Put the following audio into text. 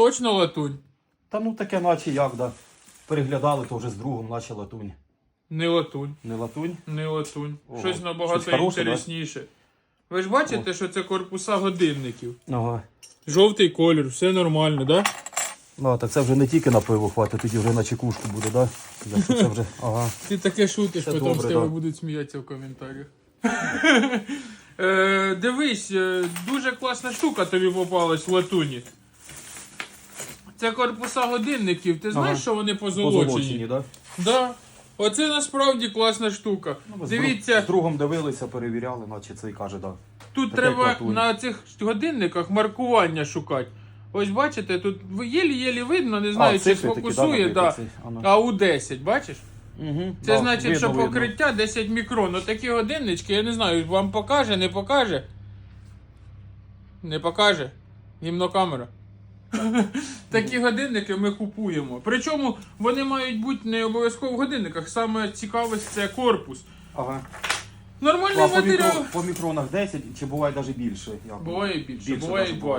Точно латунь? Та ну таке, наче як, да. Переглядали, то вже з другом, наче латунь. Не латунь. Не латунь? Не латунь. Ого. Щось набагато Щось хороше, да? інтересніше. Ви ж бачите, що це корпуса годинників. Ага. Жовтий колір, все нормально, да? Ну, так це вже не тільки на пиво хватить, тоді вже на чекушку буде, да? Якщо це вже. Ага. Ти таке шутиш, Це потім з добре, тебе да. будуть сміятися в коментарях. Е, Дивись, е, дуже класна штука тобі попалась в латуні. Це корпуса годинників. Ти знаєш, Ага. що вони позолочені? Позолочені, да? Да. Оце насправді класна штука. Ну, з Дивіться, З другом дивилися, перевіряли, наче цей каже, да. тут таке треба латунь. на цих годинниках маркування шукати. Ось бачите, тут єлі-єлі видно, не знаю, чи цифри такі, сфокусує, набиті да. ано. А у 10, бачиш? Угу. Це значить, що покриття 10 мікрон. Отакі годиннички, я не знаю, вам покаже, не покаже. Не покаже. Гімнокамера. Такі годинники ми купуємо. Причому вони мають бути не обов'язково в годинниках. Саме цікавість це корпус. Ага. Нормальний А по, матеріал. мікро, по мікронах 10 чи буває навіть більше? Як? Буває більше, Більше буває даже і 20.